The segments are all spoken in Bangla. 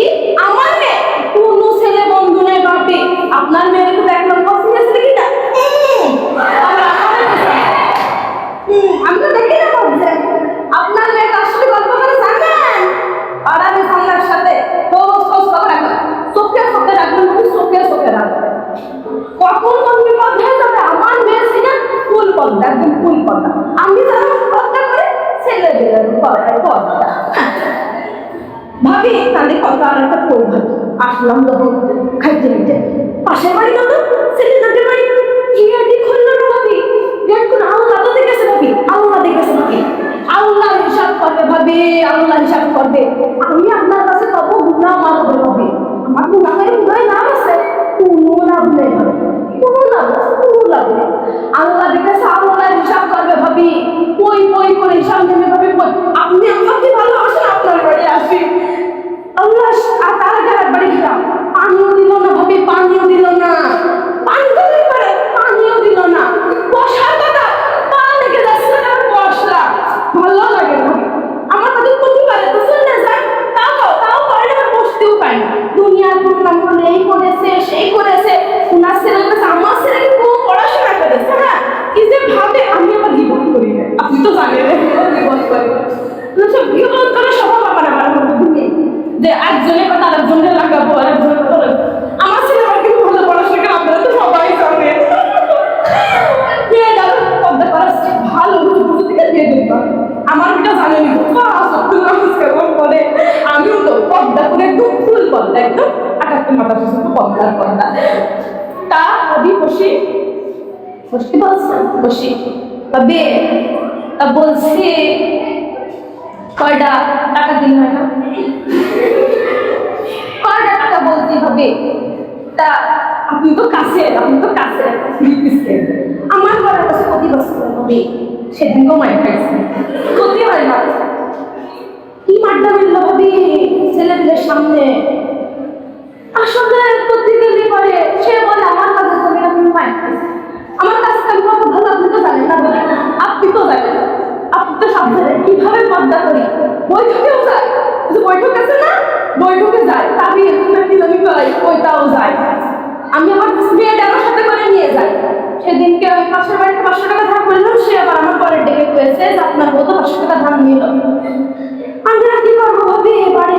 কি আমার মেয়ে কোনো ছেলে বন্ধু নেই বাপি আপনার মেয়ের তো এক নম্বর পছন্দ আছে দেখি না আর আমার মেয়ে- হুম, আমি তো দেখি না বলছে আপনার মেয়ে কার সাথে গল্প করে জানেন আর আমি সামনের সাথে খোঁজ খোঁজ খবর রাখবেন চোখে চোখে রাখবেন মানে চোখে চোখে রাখবেন কখন কোন বিপদ হয়ে যাবে আমার মেয়ে সিনা ফুল পর্দা একদম ফুল পর্দা আমি যেমন পর্দা করে ছেলেদের পর্দা পর্দা ভাবি তাহলে কত আর একটা কই আসলাম যখন খাইতে খাইতে পাশের বাড়ি কত? ছেলে তাদের বাড়ি গিয়ে খুললো না ভাবি গেট খুলে আল্লাহ তো দেখেছে ভাবি আল্লাহ দেখেছে ভাবি আল্লাহ হিসাব করবে ভাবি আল্লাহ হিসাব করবে আমি আপনার কাছে তত গুণা মারবে ভাবি আমার গুণা করে গুণায় লাভ আছে কোনো লাভ নেই ভাবি কোনো লাভ আছে কোনো লাভ নেই আল্লাহ দেখেছে আল্লাহ হিসাব করবে ভাবি কই কই করে হিসাব নেবে ভাবি কই আপনি আমাকে ভালোবাসেন আপনার বাড়ি আসি আল্লাহ আর তার আগে একবারই গেলাম পানিও দিল না ভাবি পানিও দিল না পানি তো দিতে পারে পানিও দিল না বসার কথা পা লেগে যাচ্ছে না বসলা ভালো লাগে না আমার কাছে প্রতি পারে তো শুনলে যায় তাও তাও পারে না বসতেও পারে না দুনিয়ার দুনিয়া বলে এই করেছে, সেই করেছে। উনার ছেলে কাছে, আমার ছেলে কিন্তু পড়াশোনা করেছে হ্যাঁ? কি যে ভাবে আমি আবার জীবন করি আপনি তো জানেন। জীবন করি জীবন আমার আমার একজনের কথা আরেকজনের লাগাবো, আরেকজনের কথা আমার ছেলে আমার কিন্তু ভালো পড়াশোনা করে, আপনারা তো সবাই ভালো দুটো থেকে আমার এটা জানেনি পদ্মা একদম আটাত্তর মাথা পর্যন্ত পদ্মার পদ্মা তা আমি বসি বসতে বলছে, বসি। তবে তা বলছি, কয়টা টাকা দিন হয় না? কয়টা টাকা বলতে হবে? তা আপনি তো কাছে আপনি তো কাছে আমার ঘরের কাছে প্রতি বছর হবে? সেদিন তো মাইক খাইছে ক্ষতি হয় না কি মাড্ডা মিলল ভাবি ছেলেদের সামনে আসলে প্রতিদিনই করে সে বলে আমার কাছে তো এরকম মাইক খাইছে আমার কাছে কেন কত ভালো আপনি তো জানেন না বলে আপনি তো জানেন আপনি তো সব জানেন কীভাবে পর্দা করি বৈঠকেও যায়। বৈঠক আছে না? বৈঠকে যায়। তাবি ওইটাও যায়। আমি আমার মেয়েটা আমার সাথে করে নিয়ে যাই। সেদিনকে আমি পাশের বাড়িতে পাঁচশো টাকা ধার করলাম সে আবার আমার পরে ডেকে করেছে যে আপনার মতো পাঁচশো টাকা ধার নিল। আমি আর কি করব ভাবি? বাড়ি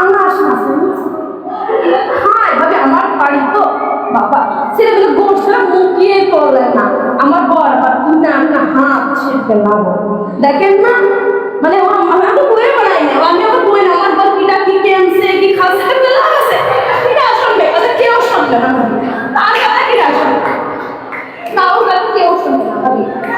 আঙা শাসন হ্যাঁ এভাবে আমার বাড়ি তো, বাবা, ছেলেগুলো গোসা মুখিয়ে করলেন না। আমার বর, আবার তুমি আঙা হাত ছিটবে না দেখেন না মানে ও আমি তো বই না আমি আমার বই না আমার কি কেমছে, কি খাসে পেলা আছে। এটা শুনবে কথা কেউ শুনবে না কি রাখবে তাও কেউ শুনবে না